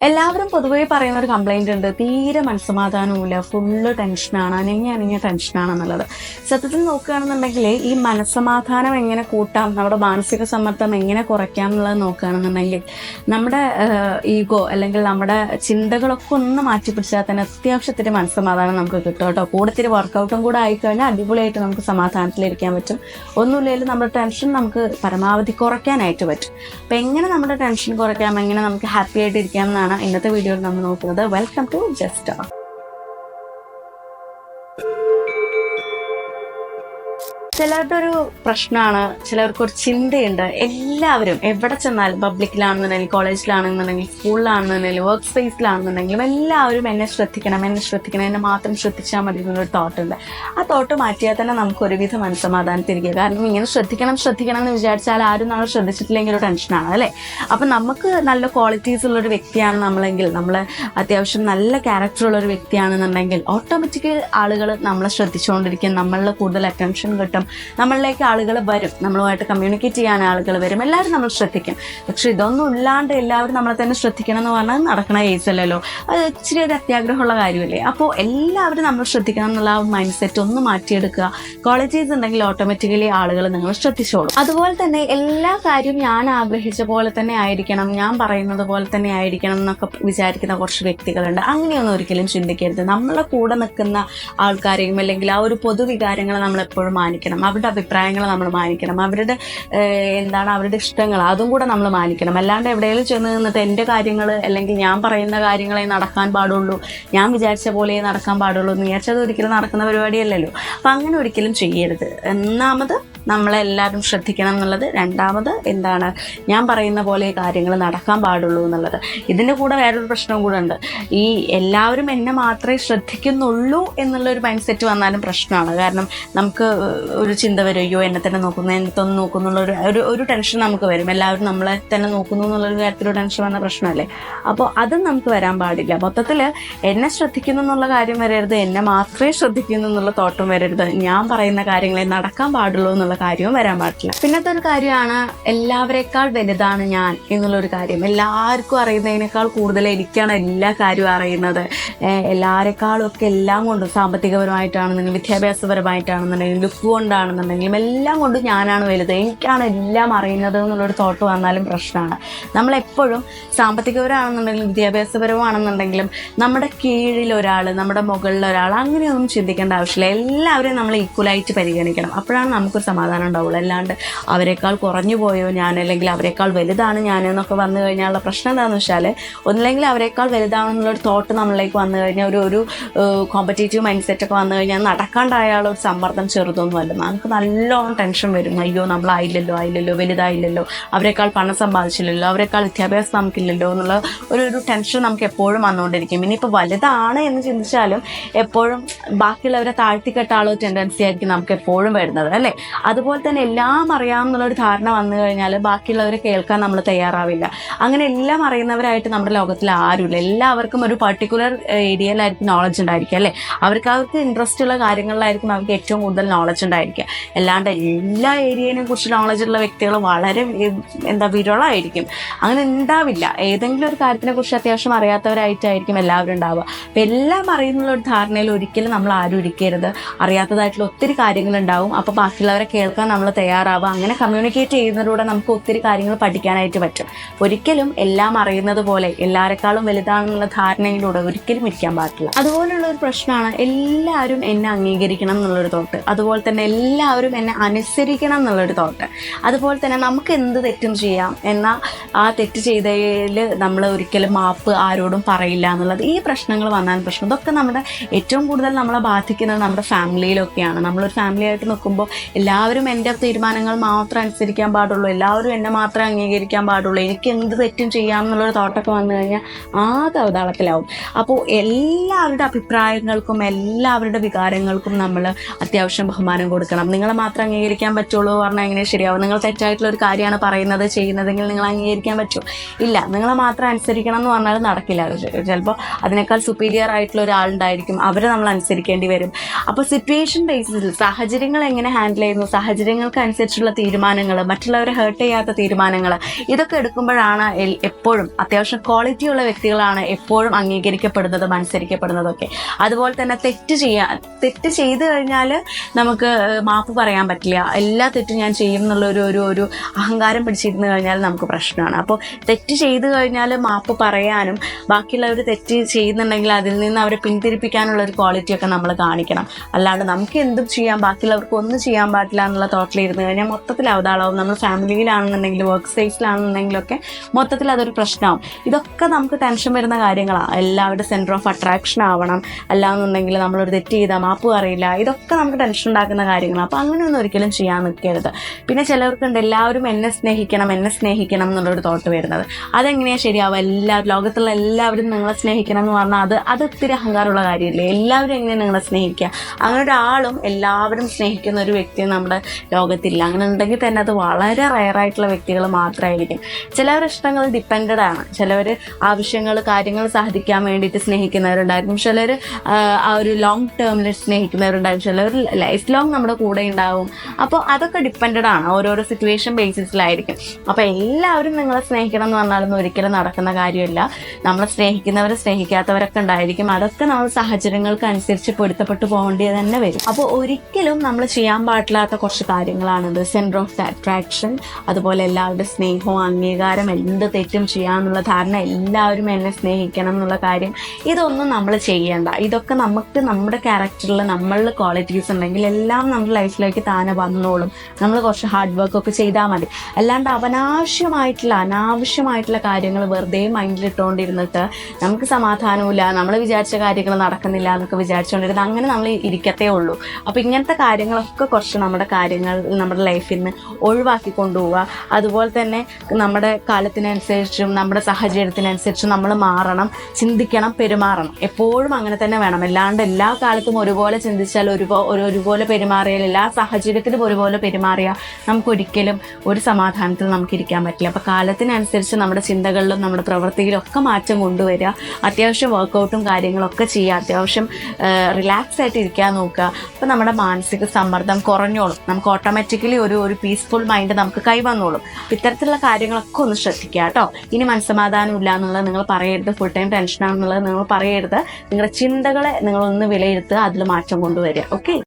എല്ലാവരും പൊതുവേ പറയുന്ന ഒരു കംപ്ലൈന്റ് ഉണ്ട്. തീരെ മനസ്സമാധാനവുമില്ല. ഫുള്ള് ടെൻഷനാണ് അനങ്ങി അനങ്ങിയ ടെൻഷനാണ് എന്നുള്ളത് സത്യത്തിൽ നോക്കുകയാണെന്നുണ്ടെങ്കിൽ ഈ മനസ്സമാധാനം എങ്ങനെ കൂട്ടാം? നമ്മുടെ മാനസിക സമ്മർദ്ദം എങ്ങനെ കുറയ്ക്കാം എന്നുള്ളത് നോക്കുകയാണെന്നുണ്ടെങ്കിൽ നമ്മുടെ ഈഗോ അല്ലെങ്കിൽ നമ്മുടെ ചിന്തകളൊക്കെ ഒന്ന് മാറ്റിപ്പിടിച്ചാൽ തന്നെ അത്യാവശ്യത്തിന് മനസ്സമാധാനം നമുക്ക് കിട്ടും കേട്ടോ. കൂടത്തിരി വർക്കൗട്ടും കൂടെ ആയിക്കഴിഞ്ഞാൽ അടിപൊളിയായിട്ട് നമുക്ക് സമാധാനത്തിലിരിക്കാൻ പറ്റും. ഒന്നുമില്ലെങ്കിലും നമ്മുടെ ടെൻഷൻ നമുക്ക് പരമാവധി കുറയ്ക്കാനായിട്ട് പറ്റും. അപ്പം എങ്ങനെ നമ്മുടെ ടെൻഷൻ കുറയ്ക്കാം? എങ്ങനെ നമുക്ക് ഹാപ്പി ആയിട്ട് ഇരിക്കാം എന്നാണ് ഇന്നത്തെ വീഡിയോയിൽ നമ്മൾ നോക്കുന്നത് വെൽക്കം ടു ജസ്റ്റ് ചിലരുടെ ഒരു പ്രശ്നമാണ് ചിലർക്ക് ഒരു ചിന്തയുണ്ട്. എല്ലാവരും എവിടെ ചെന്നാലും പബ്ലിക്കിലാണെന്നുണ്ടെങ്കിൽ കോളേജിലാണെന്നുണ്ടെങ്കിൽ സ്കൂളിലാണെന്നുണ്ടെങ്കിൽ വർക്ക് സ്പേസിലാണെന്നുണ്ടെങ്കിലും എല്ലാവരും എന്നെ ശ്രദ്ധിക്കണം എന്നെ ശ്രദ്ധിക്കണം എന്നെ മാത്രം ശ്രദ്ധിച്ചാൽ മതി എന്നൊരു തോട്ടുണ്ട് ആ തോട്ട് മാറ്റിയാൽ തന്നെ നമുക്ക് ഒരുവിധ മനസ്സമാധാനത്തിരിക്കുക കാരണം ഇങ്ങനെ ശ്രദ്ധിക്കണം ശ്രദ്ധിക്കണം എന്ന് വിചാരിച്ചാൽ ആരും നമ്മൾ ശ്രദ്ധിച്ചിട്ടില്ലെങ്കിൽ ഒരു ടെൻഷനാണ് അല്ലേ? അപ്പം നമുക്ക് നല്ല ക്വാളിറ്റീസ് ഉള്ള ഒരു വ്യക്തിയാണ് നമ്മളെങ്കിൽ നമ്മൾ അത്യാവശ്യം നല്ല ക്യാരക്ടർ ഉള്ള ഒരു വ്യക്തിയാണെന്നുണ്ടെങ്കിൽ ഓട്ടോമാറ്റിക്കലി ആളുകൾ നമ്മളെ ശ്രദ്ധിച്ചുകൊണ്ടിരിക്കും നമ്മളിൽ കൂടുതൽ അറ്റൻഷൻ കിട്ടും. നമ്മളിലേക്ക് ആളുകൾ വരും. നമ്മളുമായിട്ട് കമ്മ്യൂണിക്കേറ്റ് ചെയ്യാൻ ആളുകൾ വരും. എല്ലാവരും നമ്മൾ ശ്രദ്ധിക്കും. പക്ഷേ ഇതൊന്നും ഇല്ലാണ്ട് എല്ലാവരും നമ്മളെ തന്നെ ശ്രദ്ധിക്കണം എന്ന് പറഞ്ഞാൽ നടക്കണ കേസല്ലല്ലോ അത് ഇച്ചിരി ഒരു അത്യാഗ്രഹമുള്ള കാര്യമല്ലേ? അപ്പോൾ എല്ലാവരും നമ്മൾ ശ്രദ്ധിക്കണം എന്നുള്ള ആ മൈൻഡ് സെറ്റ് ഒന്ന് മാറ്റിയെടുക്കുക. കോളേജസ് ഉണ്ടെങ്കിൽ ഓട്ടോമാറ്റിക്കലി ആളുകൾ നിങ്ങൾ ശ്രദ്ധിച്ചോളൂ. അതുപോലെ തന്നെ എല്ലാ കാര്യവും ഞാൻ ആഗ്രഹിച്ച പോലെ തന്നെ ആയിരിക്കണം. ഞാൻ പറയുന്നത് പോലെ തന്നെ ആയിരിക്കണം എന്നൊക്കെ വിചാരിക്കുന്ന കുറച്ച് വ്യക്തികളുണ്ട്. അങ്ങനെയൊന്നും ഒരിക്കലും ചിന്തിക്കരുത്. നമ്മളെ കൂടെ നിൽക്കുന്ന ആൾക്കാരെയും അല്ലെങ്കിൽ ആ ഒരു പൊതുവികാരങ്ങളെ നമ്മൾ എപ്പോഴും മാനിക്കണം. അവരുടെ അഭിപ്രായങ്ങൾ നമ്മൾ മാനിക്കണം അവരുടെ എന്താണ് അവരുടെ ഇഷ്ടങ്ങൾ അതും കൂടെ നമ്മൾ മാനിക്കണം. അല്ലാണ്ട് എവിടെയെങ്കിലും ചെന്ന് നിന്നിട്ട് എന്റെ കാര്യങ്ങൾ അല്ലെങ്കിൽ ഞാൻ പറയുന്ന കാര്യങ്ങളെ നടക്കാൻ പാടുള്ളൂ ഞാൻ വിചാരിച്ച പോലെ നടക്കാൻ പാടുള്ളൂ വിചാരിച്ചത് ഒരിക്കലും നടക്കുന്ന പരിപാടിയല്ലല്ലോ. അപ്പം അങ്ങനെ ഒരിക്കലും ചെയ്യരുത്. ഒന്നാമത് നമ്മളെല്ലാവരും ശ്രദ്ധിക്കണം എന്നുള്ളത്. രണ്ടാമത് എന്താണ്? ഞാൻ പറയുന്ന പോലെ കാര്യങ്ങൾ നടക്കാൻ പാടുള്ളൂ എന്നുള്ളത്. ഇതിന്റെ കൂടെ വേറൊരു പ്രശ്നവും കൂടെ ഉണ്ട്. ഈ എല്ലാവരും എന്നെ മാത്രമേ ശ്രദ്ധിക്കുന്നുള്ളൂ എന്നുള്ളൊരു മൈൻഡ് സെറ്റ് വന്നാലും പ്രശ്നമാണ്. കാരണം നമുക്ക് ഒരു ചിന്ത വരും അയ്യോ എന്നെ തന്നെ നോക്കുന്നു എന്നെ തന്നെ നോക്കുന്നുള്ള ഒരു ഒരു ടെൻഷൻ നമുക്ക് വരും. എല്ലാവരും നമ്മളെ തന്നെ നോക്കുന്നു എന്നുള്ളൊരു കാര്യത്തിലൊരു ടെൻഷൻ വന്ന പ്രശ്നമല്ലേ? അപ്പോൾ അതും നമുക്ക് വരാൻ പാടില്ല. മൊത്തത്തിൽ എന്നെ ശ്രദ്ധിക്കുന്നു എന്നുള്ള കാര്യം വരരുത്. എന്നെ മാത്രമേ ശ്രദ്ധിക്കുന്നു എന്നുള്ള തോട്ടം വരരുത്. ഞാൻ പറയുന്ന കാര്യങ്ങളെ നടക്കാൻ പാടുള്ളൂ എന്നുള്ള കാര്യവും വരാൻ പാടില്ല. പിന്നത്തെ ഒരു കാര്യമാണ് എല്ലാവരെക്കാൾ വലുതാണ് ഞാൻ എന്നുള്ളൊരു കാര്യം. എല്ലാവർക്കും അറിയുന്നതിനേക്കാൾ കൂടുതൽ എനിക്കാണ് എല്ലാ കാര്യവും അറിയുന്നത്. എല്ലാവരെക്കാളും ഒക്കെ എല്ലാം കൊണ്ടും സാമ്പത്തികപരമായിട്ടാണെന്നുണ്ടെങ്കിൽ വിദ്യാഭ്യാസപരമായിട്ടാണെന്നുണ്ടെങ്കിലും ലുക്ക് കൊണ്ടാണെന്നുണ്ടെങ്കിലും എല്ലാം കൊണ്ടും ഞാനാണ് വലുത്. എനിക്കാണ് എല്ലാം അറിയുന്നത് എന്നുള്ളൊരു തോട്ട് വന്നാലും പ്രശ്നമാണ്. നമ്മളെപ്പോഴും സാമ്പത്തികപരമാണെന്നുണ്ടെങ്കിലും വിദ്യാഭ്യാസപരമാണെന്നുണ്ടെങ്കിലും നമ്മുടെ കീഴിൽ ഒരാൾ നമ്മുടെ മുകളിൽ ഒരാൾ അങ്ങനെയൊന്നും ചിന്തിക്കേണ്ട ആവശ്യമില്ല. എല്ലാവരെയും നമ്മൾ ഈക്വലായിട്ട് പരിഗണിക്കണം. അപ്പോഴാണ് നമുക്കൊരു സമാധാനം. ഉണ്ടാവുള്ളൂ. അല്ലാണ്ട് അവരെക്കാൾ കുറഞ്ഞു പോയോ ഞാൻ അല്ലെങ്കിൽ അവരെക്കാൾ വലുതാണ് ഞാൻ എന്നൊക്കെ വന്നു കഴിഞ്ഞാലുള്ള പ്രശ്നം എന്താണെന്ന് വെച്ചാൽ ഒന്നില്ലെങ്കിൽ അവരെക്കാൾ വലുതാണെന്നുള്ളൊരു തോട്ട് നമ്മളിലേക്ക് വന്നു കഴിഞ്ഞാൽ ഒരു ഒരു കോമ്പറ്റേറ്റീവ് മൈൻഡ് സെറ്റ് ഒക്കെ വന്നു കഴിഞ്ഞാൽ നടക്കാണ്ടായുള്ള ഒരു സമ്മർദ്ദം ചെറുതൊന്നുമല്ല. നമുക്ക് നല്ലോണം ടെൻഷൻ വരും. അയ്യോ നമ്മളായില്ലല്ലോ ആയില്ലല്ലോ വലുതായില്ലല്ലോ അവരെക്കാൾ പണം സമ്പാദിച്ചില്ലല്ലോ അവരെക്കാൾ വിദ്യാഭ്യാസം നമുക്കില്ലല്ലോ എന്നുള്ള ഒരു ഒരു ടെൻഷൻ നമുക്ക് എപ്പോഴും വന്നുകൊണ്ടിരിക്കും. ഇനിയിപ്പോൾ വലുതാണ് എന്ന് ചിന്തിച്ചാലും എപ്പോഴും ബാക്കിയുള്ളവരെ താഴ്ത്തിക്കെട്ടാനുള്ള ഒരു ടെൻഡൻസി ആയിരിക്കും നമുക്ക് എപ്പോഴും വരുന്നത് അല്ലേ? അതുപോലെ തന്നെ എല്ലാം അറിയാമെന്നുള്ളൊരു ധാരണ വന്നു കഴിഞ്ഞാൽ ബാക്കിയുള്ളവരെ കേൾക്കാൻ നമ്മൾ തയ്യാറാവില്ല. അങ്ങനെ എല്ലാം അറിയുന്നവരായിട്ട് നമ്മുടെ ലോകത്തിൽ ആരുമില്ല. എല്ലാവർക്കും ഒരു പർട്ടിക്കുലർ ഏരിയയിലായിരിക്കും നോളജ് ഉണ്ടായിരിക്കുക അല്ലേ? അവർക്ക് അവർക്ക് ഇൻട്രസ്റ്റ് ഉള്ള കാര്യങ്ങളിലായിരിക്കും അവർക്ക് ഏറ്റവും കൂടുതൽ നോളജ് ഉണ്ടായിരിക്കുക. അല്ലാണ്ട് എല്ലാ ഏരിയനെ കുറിച്ച് നോളജ് ഉള്ള വ്യക്തികൾ വളരെ എന്താ വിരളമായിരിക്കും അങ്ങനെ ഉണ്ടാവില്ല. ഏതെങ്കിലും ഒരു കാര്യത്തിനെ കുറിച്ച് അത്യാവശ്യം അറിയാത്തവരായിട്ടായിരിക്കും എല്ലാവരും ഉണ്ടാവുക. അപ്പം എല്ലാം അറിയുന്നുള്ള ഒരു ധാരണയിൽ ഒരിക്കലും നമ്മൾ ആരും ഇരിക്കരുത്. അറിയാത്തതായിട്ടുള്ള ഒത്തിരി കാര്യങ്ങളുണ്ടാവും. അപ്പോൾ ബാക്കിയുള്ളവരെ കേൾക്കാൻ നമ്മൾ തയ്യാറാവുക. അങ്ങനെ കമ്മ്യൂണിക്കേറ്റ് ചെയ്യുന്നതിലൂടെ നമുക്ക് ഒത്തിരി കാര്യങ്ങൾ പഠിക്കാനായിട്ട് പറ്റും. ഒരിക്കലും എല്ലാം അറിയുന്നത് പോലെ എല്ലാവരെക്കാളും വലുതാണെന്നുള്ള ധാരണയിലൂടെ ഒരിക്കലും ഇരിക്കാൻ പാടില്ല. അതുപോലുള്ള ഒരു പ്രശ്നമാണ് എല്ലാവരും എന്നെ അംഗീകരിക്കണം എന്നുള്ളൊരു തോട്ട്. അതുപോലെ തന്നെ എല്ലാവരും എന്നെ അനുസരിക്കണം എന്നുള്ളൊരു തോട്ട്. അതുപോലെ തന്നെ നമുക്ക് എന്ത് തെറ്റും ചെയ്യാം എന്നാൽ ആ തെറ്റ് ചെയ്തതിൽ നമ്മൾ ഒരിക്കലും മാപ്പ് ആരോടും പറയില്ല എന്നുള്ളത് ഈ പ്രശ്നങ്ങൾ വന്നാൽ പ്രശ്നം. ഇതൊക്കെ നമ്മുടെ ഏറ്റവും കൂടുതൽ നമ്മളെ ബാധിക്കുന്നത് നമ്മുടെ ഫാമിലിയിലൊക്കെയാണ് നമ്മളൊരു ഫാമിലി ആയിട്ട് നിൽക്കുമ്പോൾ എല്ലാവരും എന്റെ തീരുമാനങ്ങൾ മാത്രം അനുസരിക്കാൻ പാടുള്ളൂ. എല്ലാവരും എന്നെ മാത്രം അംഗീകരിക്കാൻ പാടുള്ളൂ. എനിക്ക് എന്ത് തെറ്റും ചെയ്യാം എന്നുള്ളൊരു തോട്ടൊക്കെ വന്നു കഴിഞ്ഞാൽ ആകെ അവതാളത്തിലാവും. അപ്പോൾ എല്ലാവരുടെ അഭിപ്രായങ്ങൾക്കും എല്ലാവരുടെ വികാരങ്ങൾക്കും നമ്മൾ അത്യാവശ്യം ബഹുമാനം കൊടുക്കണം. നിങ്ങളെ മാത്രം അംഗീകരിക്കാൻ പറ്റുള്ളൂ പറഞ്ഞാൽ എങ്ങനെ ശരിയാവും? നിങ്ങൾ തെറ്റായിട്ടുള്ള ഒരു കാര്യമാണ് പറയുന്നത് ചെയ്യുന്നതെങ്കിൽ നിങ്ങൾ അംഗീകരിക്കാൻ പറ്റുമോ ഇല്ല നിങ്ങളെ മാത്രം അനുസരിക്കണം എന്ന് പറഞ്ഞാൽ നടക്കില്ല. ചിലപ്പോൾ അതിനേക്കാൾ സുപ്പീരിയർ ആയിട്ടുള്ള ഒരാളുണ്ടായിരിക്കും. അവരെ നമ്മൾ അനുസരിക്കേണ്ടി വരും. അപ്പോൾ സിറ്റുവേഷൻ ബേസിൽ സാഹചര്യങ്ങൾ എങ്ങനെ ഹാൻഡിൽ ചെയ്യുന്നു? സാഹചര്യങ്ങൾക്ക് അനുസരിച്ചുള്ള തീരുമാനങ്ങൾ മറ്റുള്ളവരെ ഹേർട്ട് ചെയ്യാത്ത തീരുമാനങ്ങൾ ഇതൊക്കെ എടുക്കുമ്പോഴാണ് എപ്പോഴും അത്യാവശ്യം ക്വാളിറ്റി ഉള്ള വ്യക്തികളാണ് എപ്പോഴും അംഗീകരിക്കപ്പെടുന്നതും അനുസരിക്കപ്പെടുന്നതൊക്കെ അതുപോലെ തന്നെ തെറ്റ് ചെയ്യാൻ തെറ്റ് ചെയ്തു കഴിഞ്ഞാൽ നമുക്ക് മാപ്പ് പറയാൻ പറ്റില്ല. എല്ലാ തെറ്റും ഞാൻ ചെയ്യും എന്നുള്ളൊരു ഒരു ഒരു അഹങ്കാരം പിടിച്ചിരുന്നു കഴിഞ്ഞാൽ നമുക്ക് പ്രശ്നമാണ്. അപ്പോൾ തെറ്റ് ചെയ്തു കഴിഞ്ഞാൽ മാപ്പ് പറയാനും ബാക്കിയുള്ളവർ തെറ്റ് ചെയ്യുന്നുണ്ടെങ്കിൽ അതിൽ നിന്ന് അവരെ പിന്തിരിപ്പിക്കാനുള്ള ഒരു ക്വാളിറ്റിയൊക്കെ നമ്മൾ കാണിക്കണം. അല്ലാണ്ട് നമുക്ക് എന്തും ചെയ്യാം ബാക്കിയുള്ളവർക്ക് ഒന്നും ചെയ്യാൻ പാടില്ല എന്നുള്ള തോട്ടിൽ കഴിഞ്ഞാൽ മൊത്തത്തിൽ അവതാളാവും. നമ്മൾ ഫാമിലിയിലാണെന്നുണ്ടെങ്കിലും വർക്ക് സ്പേസിലാണെന്നുണ്ടെങ്കിലും ഒക്കെ മൊത്തത്തിൽ അതൊരു പ്രശ്നമാവും ഇതൊക്കെ നമുക്ക് ടെൻഷൻ വരുന്ന കാര്യങ്ങളാണ് എല്ലാവരുടെ സെന്റർ ഓഫ് അട്രാക്ഷൻ ആവണം. അല്ലാന്നുണ്ടെങ്കിൽ നമ്മളൊരു തെറ്റ് ചെയ്താൽ മാപ്പ് അറിയില്ല ഇതൊക്കെ നമുക്ക് ടെൻഷൻ ഉണ്ടാക്കുന്ന കാര്യങ്ങളാണ് അപ്പോൾ അങ്ങനെയൊന്നും ഒരിക്കലും ചെയ്യാൻ നിൽക്കരുത്. പിന്നെ ചിലർക്കുണ്ട് എല്ലാവരും എന്നെ സ്നേഹിക്കണം എന്നെ സ്നേഹിക്കണം എന്നുള്ളൊരു തോട്ട് വരുന്നത്. അതെങ്ങനെയാണ് ശരിയാവുക? എല്ലാ ലോകത്തുള്ള എല്ലാവരും നിങ്ങളെ സ്നേഹിക്കണം എന്ന് പറഞ്ഞാൽ അത് അത് ഒത്തിരി അഹങ്കാരമുള്ള കാര്യമില്ലേ? എല്ലാവരും എങ്ങനെയാണ് നിങ്ങളെ സ്നേഹിക്കുക? അങ്ങനെ ഒരാളും എല്ലാവരും സ്നേഹിക്കുന്ന ഒരു വ്യക്തി നമ്മുടെ ലോകത്തില്ല. അങ്ങനെ ഉണ്ടെങ്കിൽ തന്നെ അത് വളരെ റയറായിട്ടുള്ള വ്യക്തികൾ മാത്രമായിരിക്കും ചിലവരുടെ ഇഷ്ടങ്ങൾ ഡിപ്പെൻഡഡ് ആണ്. ചിലവർ ആവശ്യങ്ങൾ കാര്യങ്ങൾ സാധിക്കാൻ വേണ്ടിയിട്ട് സ്നേഹിക്കുന്നവരുണ്ടായിരിക്കും. ചിലർ ആ ഒരു ലോങ് ടേമിൽ സ്നേഹിക്കുന്നവരുണ്ടായിരിക്കും. ചിലർ ലൈഫ് ലോങ് നമ്മുടെ കൂടെ ഉണ്ടാവും. അപ്പോൾ അതൊക്കെ ഡിപ്പെൻഡഡ് ആണ്. ഓരോരോ സിറ്റുവേഷൻ ബേസിസിലായിരിക്കും അപ്പോൾ എല്ലാവരും നിങ്ങളെ സ്നേഹിക്കണം എന്ന് പറഞ്ഞാലൊന്നും ഒരിക്കലും നടക്കുന്ന കാര്യമില്ല. നമ്മളെ സ്നേഹിക്കുന്നവരെ സ്നേഹിക്കാത്തവരൊക്കെ ഉണ്ടായിരിക്കും. അതൊക്കെ നമ്മൾ സാഹചര്യങ്ങൾക്ക് അനുസരിച്ച് പൊരുത്തപ്പെട്ടു പോകേണ്ടത് തന്നെ വരും. അപ്പോൾ ഒരിക്കലും നമ്മൾ ചെയ്യാൻ പാടില്ലാത്ത കുറച്ച് കാര്യങ്ങളാണിത് സെന്റർ ഓഫ് അട്രാക്ഷൻ അതുപോലെ എല്ലാവരുടെ സ്നേഹവും അംഗീകാരം എന്ത് തെറ്റും ചെയ്യാമെന്നുള്ള ധാരണ എല്ലാവരും എന്നെ സ്നേഹിക്കണം എന്നുള്ള കാര്യം ഇതൊന്നും നമ്മൾ ചെയ്യേണ്ട. ഇതൊക്കെ നമുക്ക് നമ്മുടെ ക്യാരക്ടറിൽ നമ്മളുടെ ക്വാളിറ്റീസ് ഉണ്ടെങ്കിൽ എല്ലാം നമ്മുടെ ലൈഫിലേക്ക് താനെ വന്നോളും. നമ്മൾ കുറച്ച് ഹാർഡ് വർക്കൊക്കെ ചെയ്താൽ മതി. അല്ലാണ്ട് അവനാവശ്യമായിട്ടുള്ള അനാവശ്യമായിട്ടുള്ള കാര്യങ്ങൾ വെറുതെ മൈൻഡിലിട്ടുകൊണ്ടിരുന്നിട്ട് നമുക്ക് സമാധാനമില്ല നമ്മൾ വിചാരിച്ച കാര്യങ്ങൾ നടക്കുന്നില്ല എന്നൊക്കെ വിചാരിച്ചുകൊണ്ടിരുന്നത് അങ്ങനെ നമ്മൾ ഇരിക്കത്തേ ഉള്ളൂ. അപ്പോൾ ഇങ്ങനത്തെ കാര്യങ്ങളൊക്കെ കുറച്ച് നമ്മുടെ കാര്യങ്ങൾ നമ്മുടെ ലൈഫിൽ നിന്ന് ഒഴിവാക്കി കൊണ്ടുപോവുക. അതുപോലെ തന്നെ നമ്മുടെ കാലത്തിനനുസരിച്ചും നമ്മുടെ സാഹചര്യത്തിനനുസരിച്ചും നമ്മൾ മാറണം ചിന്തിക്കണം പെരുമാറണം. എപ്പോഴും അങ്ങനെ തന്നെ വേണം. അല്ലാണ്ട് എല്ലാ കാലത്തും ഒരുപോലെ ചിന്തിച്ചാൽ ഒരുപോ ഒരു ഒരുപോലെ പെരുമാറിയാൽ എല്ലാ സാഹചര്യത്തിലും ഒരുപോലെ പെരുമാറിയാൽ നമുക്കൊരിക്കലും ഒരു സമാധാനത്തിൽ നമുക്ക് ഇരിക്കാൻ പറ്റില്ല. അപ്പോൾ കാലത്തിനനുസരിച്ച് നമ്മുടെ ചിന്തകളിലും നമ്മുടെ പ്രവൃത്തിയിലും ഒക്കെ മാറ്റം കൊണ്ടുവരിക. അത്യാവശ്യം വർക്കൗട്ടും കാര്യങ്ങളൊക്കെ ചെയ്യുക. അത്യാവശ്യം റിലാക്സ് ആയിട്ട് ഇരിക്കാൻ നോക്കുക. അപ്പോൾ നമ്മുടെ മാനസിക സമ്മർദ്ദം കുറഞ്ഞോളും. നമുക്ക് ഓട്ടോമാറ്റിക്കലി ഒരു ഒരു പീസ്ഫുൾ മൈൻഡ് നമുക്ക് കൈവന്നോളും. ഇത്തരത്തിലുള്ള കാര്യങ്ങളൊക്കെ ഒന്ന് ശ്രദ്ധിക്കുക കേട്ടോ. ഇനി മനസ്സമാധാനം ഇല്ല എന്നുള്ളത് നിങ്ങൾ പറയരുത്. ഫുൾ ടൈം ടെൻഷനാണെന്നുള്ളത് നിങ്ങൾ പറയരുത്. നിങ്ങളുടെ ചിന്തകളെ നിങ്ങളൊന്ന് വിലയിരുത്തുക. അതിൽ മാറ്റം കൊണ്ടുവരിക. ഓക്കെ